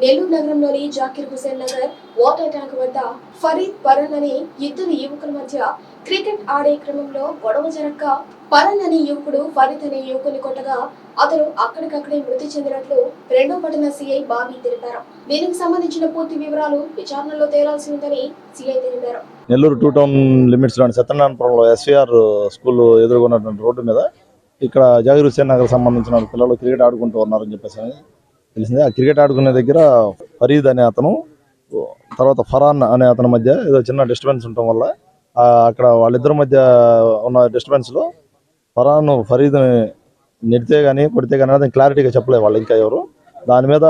నెల్లూరు నగరంలోని Zakir Hussain Nagar water tank వద్ద ఫరీద్ పరన్ అనే ఇద్దరు యువకుల మధ్య క్రికెట్ ఆడే క్రమంలో గొడవ జరక్క పరన్ అనే యువకుడు ఫరీద్ అనే యువకుని కొట్టగా అతను అక్కడికక్కడే మృతి చెందినట్లు రెండో పట్టణ సిఐ బాబీ తెలిపారు. దీనికి సంబంధించిన పూర్తి వివరాలు విచారణలో తేలాల్సి ఉందని సిఐ తెలిపారు. నెల్లూరు టూ టౌన్ లిమిట్స్లోని సత్యనారాయణపురంలో ఎస్వీఆర్ స్కూల్ ఎదుర్కొన్నటువంటి రోడ్డు మీద ఇక్కడ జాగిర్ హుసేన్ నగర్ సంబంధించిన పిల్లలు క్రికెట్ ఆడుకుంటూ ఉన్నారని చెప్పేసి తెలిసింది. ఆ క్రికెట్ ఆడుకునే దగ్గర ఫరీద్ అనే అతను తర్వాత ఫరాన్ అనే అతని మధ్య ఏదో చిన్న డిస్టర్బెన్స్ ఉండటం వల్ల అక్కడ వాళ్ళిద్దరి మధ్య ఉన్న డిస్టర్బెన్స్లో ఫరాన్ ఫరీద్ని నెడితే కానీ కొడితే కానీ అతను క్లారిటీగా చెప్పలేదు వాళ్ళు ఇంకా ఎవరు. దాని మీద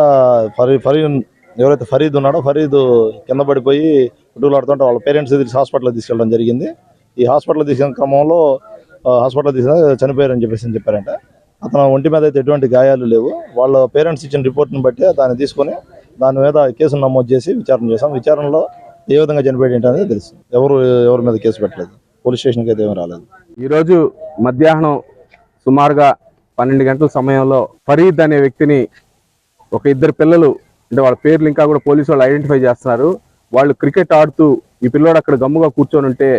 ఫరీ ఫరీద్ ఎవరైతే ఫరీద్ ఉన్నాడో ఫరీద్ కింద పడిపోయి పుట్టులాడుతుంటే వాళ్ళ పేరెంట్స్ తీసి హాస్పిటల్ తీసుకెళ్ళడం జరిగింది. ఈ హాస్పిటల్ తీసుకెళ్ళిన క్రమంలో ఆ, హాస్పిటల్ తీసుకెళ్ళి చనిపోయారని చెప్పేసి అని చెప్పారంట. అతను ఒంటి మీద అయితే ఎటువంటి గాయాలు లేవు. వాళ్ళ పేరెంట్స్ ఇచ్చిన రిపోర్ట్ని బట్టి దాన్ని తీసుకొని దాని మీద కేసు నమోదు చేసి విచారణ చేశాం. విచారణలో ఏ విధంగా చనిపోయాడు అనేది తెలుసు. ఎవరు ఎవరి మీద కేసు పెట్టలేదు. పోలీస్ స్టేషన్కి అయితే ఏమీ రాలేదు. ఈరోజు మధ్యాహ్నం సుమారుగా పన్నెండు గంటల సమయంలో ఫరీద్ అనే వ్యక్తిని ఒక ఇద్దరు పిల్లలు అంటే వాళ్ళ పేర్లు ఇంకా కూడా పోలీసు వాళ్ళు ఐడెంటిఫై చేస్తున్నారు. వాళ్ళు క్రికెట్ ఆడుతూ ఈ పిల్లోడు అక్కడ గమ్ముగా కూర్చొని ఉంటే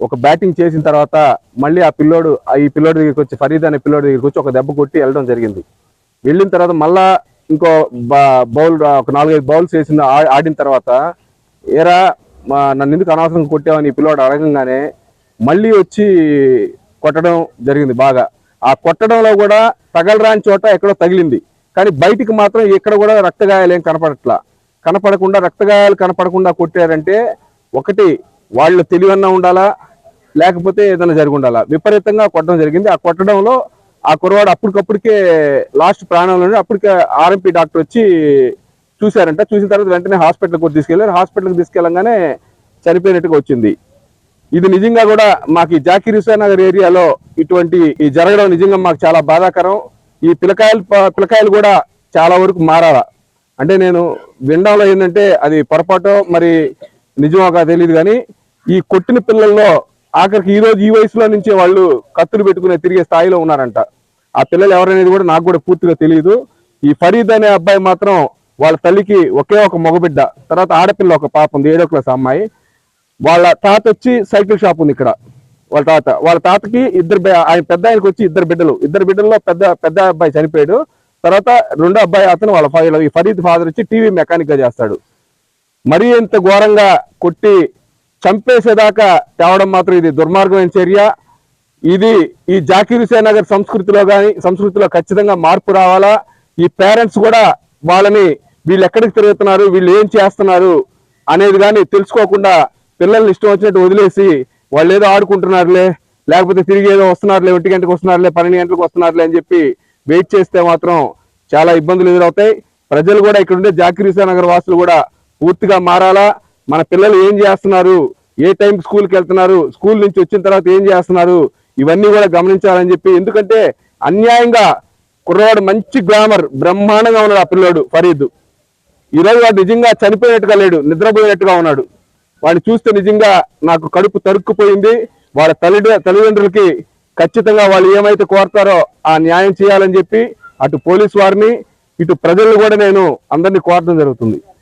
ఒక బ్యాటింగ్ చేసిన తర్వాత మళ్ళీ ఆ పిల్లోడు ఆ ఈ పిల్లోడి దగ్గరికి వచ్చి ఫరీద్ అనే పిల్లోడి దగ్గరికి వచ్చి ఒక దెబ్బ కొట్టి వెళ్ళడం జరిగింది. వెళ్ళిన తర్వాత మళ్ళా ఇంకో బౌల్ ఒక నాలుగైదు బౌల్స్ వేసిన ఆడిన తర్వాత ఏరా నన్ను ఎందుకు అనవసరంగా కొట్టావని ఈ పిల్లోడు అడగంగానే మళ్ళీ వచ్చి కొట్టడం జరిగింది బాగా. ఆ కొట్టడంలో కూడా తగలరాని చోట ఎక్కడో తగిలింది. కానీ బయటికి మాత్రం ఎక్కడ కూడా రక్తగాయాలు ఏం కనపడట్లా. కనపడకుండా రక్తగాయాలు కనపడకుండా కొట్టారంటే ఒకటి వాళ్ళు తెలివన్నా ఉండాలా? లేకపోతే ఏదైనా జరిగి ఉండాలా? విపరీతంగా కొట్టడం జరిగింది. ఆ కొట్టడంలో ఆ కుర్రవాడు అప్పటికప్పటికే లాస్ట్ ప్రాణంలో అప్పటికే ఆర్ఎంపీ డాక్టర్ వచ్చి చూశారంట. చూసిన తర్వాత వెంటనే హాస్పిటల్కి కూడా తీసుకెళ్ళారు హాస్పిటల్కి తీసుకెళ్ళంగానే చనిపోయినట్టుగా వచ్చింది. ఇది నిజంగా కూడా మాకు ఈ జాకీర్ హుసేన్ నగర్ ఏరియాలో ఇటువంటి ఈ జరగడం నిజంగా మాకు చాలా బాధాకరం. ఈ పిల్లకాయలు ప- పిల్లకాయలు కూడా చాలా వరకు మారాల. అంటే నేను వినడంలో ఏంటంటే అది పొరపాటు. మరి నిజమో తెలియదు కానీ ఈ కొట్టిన పిల్లల్లో ఆఖరికి ఈ రోజు ఈ వయసులో నుంచే వాళ్ళు కత్తులు పెట్టుకునే తిరిగే స్థాయిలో ఉన్నారంట. ఆ పిల్లలు ఎవరనేది కూడా నాకు కూడా పూర్తిగా తెలియదు ఈ ఫరీద్ అనే అబ్బాయి మాత్రం వాళ్ళ తల్లికి ఒకే ఒక మగబిడ్డ తర్వాత ఆడపిల్ల ఒక పాప ఉంది ఏడో క్లాస్ అమ్మాయి. వాళ్ళ తాత వచ్చి సైకిల్ షాప్ ఉంది ఇక్కడ. వాళ్ళ తాత వాళ్ళ తాతకి ఇద్దరు ఆయన పెద్ద ఆయనకి వచ్చి ఇద్దరు బిడ్డలు. ఇద్దరు బిడ్డల్లో పెద్ద పెద్ద అబ్బాయి చనిపోయాడు. తర్వాత రెండో అబ్బాయి అతను వాళ్ళ ఫాదర్ ఈ ఫరీద్ ఫాదర్ వచ్చి టీవీ మెకానిక్గా చేస్తాడు. మరీ ఇంత ఘోరంగా కొట్టి చంపేసేదాకా తేవడం మాత్రం ఇది దుర్మార్గమైన చర్య. ఇది ఈ జాకీర్ హుసేన్ నగర్ సంస్కృతిలో కానీ సంస్కృతిలో ఖచ్చితంగా మార్పు రావాలా? ఈ పేరెంట్స్ కూడా వాళ్ళని వీళ్ళు ఎక్కడికి తిరుగుతున్నారు వీళ్ళు ఏం చేస్తున్నారు అనేది కానీ తెలుసుకోకుండా పిల్లల్ని ఇష్టం వచ్చినట్టు వదిలేసి వాళ్ళు ఏదో ఆడుకుంటున్నారులే లేకపోతే తిరిగి ఏదో వస్తున్నారులే ఒంటి గంటకు వస్తున్నారులే పన్నెండు గంటలకు వస్తున్నారులే అని చెప్పి వెయిట్ చేస్తే మాత్రం చాలా ఇబ్బందులు ఎదురవుతాయి. ప్రజలు కూడా ఇక్కడ ఉండే జాకీర్ హుసేన్ నగర్ వాసులు కూడా పూర్తిగా మారాలా? మన పిల్లలు ఏం చేస్తున్నారు? ఏ టైం స్కూల్కి వెళ్తున్నారు? స్కూల్ నుంచి వచ్చిన తర్వాత ఏం చేస్తున్నారు? ఇవన్నీ కూడా గమనించాలని చెప్పి ఎందుకంటే అన్యాయంగా కుర్రవాడు మంచి గ్లామర్ బ్రహ్మాండంగా ఉన్నాడు ఆ పిల్లోడు ఫరీద్. ఈరోజు వాడు నిజంగా చనిపోయినట్టుగా లేడు నిద్రపోయినట్టుగా ఉన్నాడు. వాడిని చూస్తే నిజంగా నాకు కడుపు తరుక్కుపోయింది. వాళ్ళ తల్లి తల్లిదండ్రులకి ఖచ్చితంగా వాళ్ళు ఏమైతే కోరతారో ఆ న్యాయం చేయాలని చెప్పి అటు పోలీస్ వారిని ఇటు ప్రజలను కూడా నేను అందరినీ కోరడం జరుగుతుంది.